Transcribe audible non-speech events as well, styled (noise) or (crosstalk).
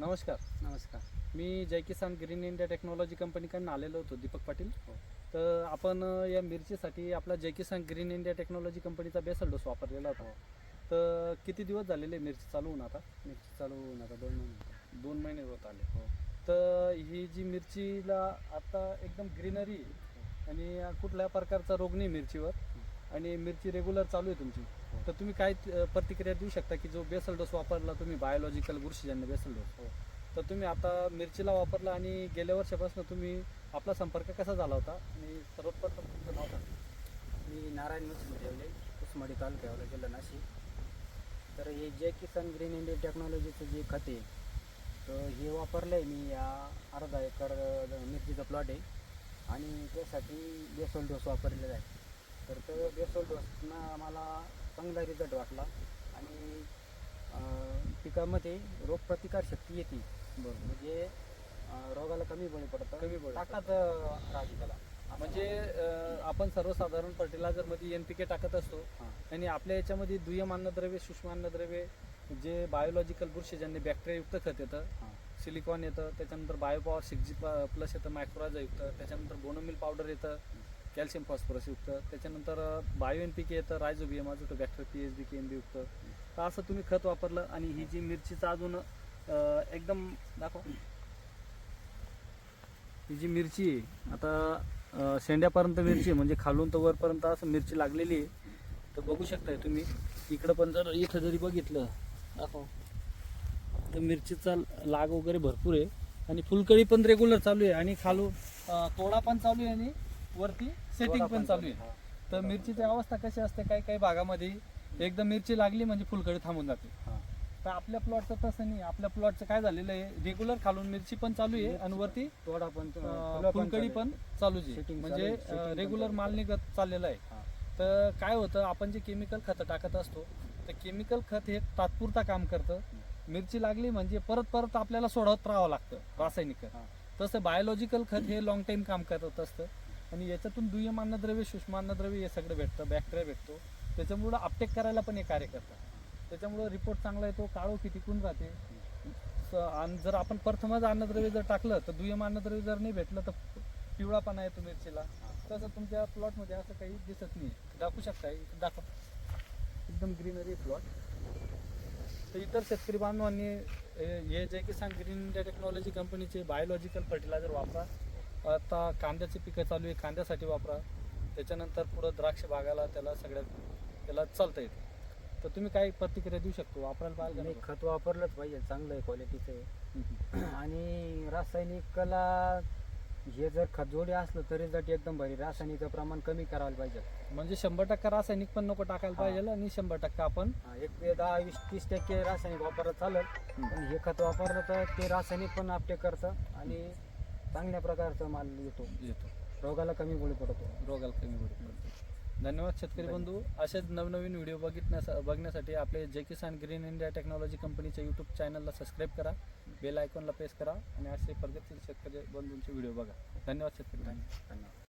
नमस्कार. नमस्कार. मी Jai Kisan green India technology कंपनीकडून आलेलो होतो दीपक पाटील. हो. तर आपण या मिरचीसाठी आपला Jai Kisan green India technology कंपनीचा बेसल डोस वापरलेला होता. तर किती दिवस झालेले मिरची चालू होऊन आता? मिरची चालू होऊन आता दोन महिने दोन महिने होत आले. हो. तर ही जी मिरचीला आता एकदम ग्रीनरी आणि कुठल्या प्रकारचा रोग नाही मिरचीवर. आणि मिरची रेग्युलर चालू आहे तुमची. तर तुम्ही काय प्रतिक्रिया देऊ शकता की जो बेसल डोस वापरला तुम्ही बायोलॉजिकल बुरशीजन्य बेसल डोस? हो. तर तुम्ही आता मिरचीला वापरला आणि गेल्या वर्षापासून तुम्ही आपला संपर्क कसा झाला होता? आणि सर्वप्रथम तुमचं नाव सांगा. मी नारायण ठेवले उस्माडी तालुक्यावर जिल्हा नाशिक. तर हे जे किसान ग्रीन इंडिया टेक्नॉलॉजीचं जे खत आहे तर हे वापरलं आहे मी या अर्धा एकर मिरचीचा प्लॉट आहे. आणि त्यासाठी बेसोल डोस वापरलेला आहे. तर तो बेसोल डोसनं मला चांगला रिझल्ट वाटला. आणि पिकामध्ये रोगप्रतिकार शक्ती येते. बरोबर. म्हणजे रोगाला कमी बळी पडतं. कमी बळी ताकद अ, राहते त्याला. म्हणजे आपण सर्वसाधारण फर्टिलायझरमध्ये एन पी के टाकत असतो. आणि आपल्या याच्यामध्ये दुय्यम अन्नद्रव्ये सूक्ष्म अन्नद्रव्ये जे बायोलॉजिकल बुरशीजन्य बॅक्टेरियायुक्त खत येतं सिलिकॉन येतं त्याच्यानंतर बायोपॉवर सिक्स जी प्लस येतं मायक्रोराजा युक्त त्याच्यानंतर बोनोमिल पावडर येतं. कॅल्शियम फॉस्फरस युक्त. त्याच्यानंतर बायो एन पी के येतं रायझोबियम अजून बॅक्टर P H B K N B युक्त. तर असं तुम्ही खत वापरलं आणि ही जी मिरचीचं अजून एकदम दाखव. ही जी मिरची आहे आता शेंड्यापर्यंत मिरची आहे, म्हणजे खालून तर वरपर्यंत असं मिरची लागलेली आहे. तर बघू शकताय तुम्ही इकडं पण जर इथं जरी बघितलं दाखव. तर मिरचीचा लाग वगैरे भरपूर आहे. आणि फुलकळी पण रेग्युलर चालू आहे आणि खालू तोडा पण चालू आहे आणि वरती सेटिंग पण चालू आहे. तर मिरचीची अवस्था कशी असते काही काही भागामध्ये एकदम मिरची लागली म्हणजे फुलकळी थांबून जाते. तर आपल्या प्लॉटचं तसं नाही. आपल्या प्लॉटचं काय झालेलं आहे रेग्युलर खालून मिरची पण चालू आहे आणि वरती तोडा पण अं, फुलकळी पण चालूच आहे. Setting म्हणजे चालू आहे, पण रेग्युलर माल निघत चाललेला आहे. तर काय होतं आपण जे केमिकल खतं टाकत असतो तर केमिकल खत हे तात्पुरता काम करतं. मिरची लागली म्हणजे परत परत आपल्याला सोडवत राहावं लागतं रासायनिक खत. तसं बायोलॉजिकल खत हे लॉंग टाईम काम करत असतं. आणि याच्यातून दुय्यम अन्नद्रव्य सूक्ष्म अन्नद्रव्य हे सगळं भेटतं बॅक्टेरिया भेटतो. त्याच्यामुळं अपटेक करायला पण हे कार्य करतं त्याच्यामुळं रिपोर्ट चांगला येतो काळोखी टिकून राहते. स- आणि जर आपण प्रथमच अन्नद्रव्य जर टाकलं तर दुय्यम अन्नद्रव्य जर नाही भेटलं तर पिवळापणा येतो मिरचीला. तसं तुमच्या प्लॉटमध्ये असं काही दिसत नाही. दाखवू शकता दाखव. एकदम ग्रीनरी प्लॉट तर इतर शेतकरी बांधवांनी हे- हे जे किसान ग्रीन इंडिया टेक्नॉलॉजी कंपनीचे बायोलॉजिकल फर्टिलायझर वापरा. आता कांद्याची पिकं चालू आहे कांद्यासाठी वापरा. त्याच्यानंतर पुढं द्राक्ष बागाला त्याला सगळ्यात त्याला चालता येते. तर तुम्ही काय प्रतिक्रिया देऊ शकतो वापरायला पाहिजे नाही खत वापरलंच पाहिजे चांगलं आहे क्वालिटीचं आहे. (clears throat) आणि रासायनिकला हे जर खत जोडी असलं तरी जट एकदम भारी रासायनिकचं प्रमाण कमी करायला पाहिजे. म्हणजे शंभर टक्का रासायनिक पण नको टाकायला. पाहिजे आणि शंभर टक्का आपण एक ते दहा वीस तीस टक्के रासायनिक वापरलं चालेल. पण हे खत वापरलं तर ते रासायनिक पण आपटे करतं आणि चांगल्या प्रकारचा माल येतो. येतो. रोगाला कमी बळी पडतो. रोगाला कमी बळी पडतो. धन्यवाद शेतकरी बंधू. असेच नवनवीन व्हिडिओ बघितण्यास बघण्यासाठी आपले Jai Kisan green India technology कंपनीच्या यूट्यूब चॅनलला सबस्क्राईब करा. बेल आयकॉनला प्रेस करा आणि असे प्रगतशील शेतकरी बंधूंचे व्हिडिओ बघा. धन्यवाद शेतकरी. धन्यवाद.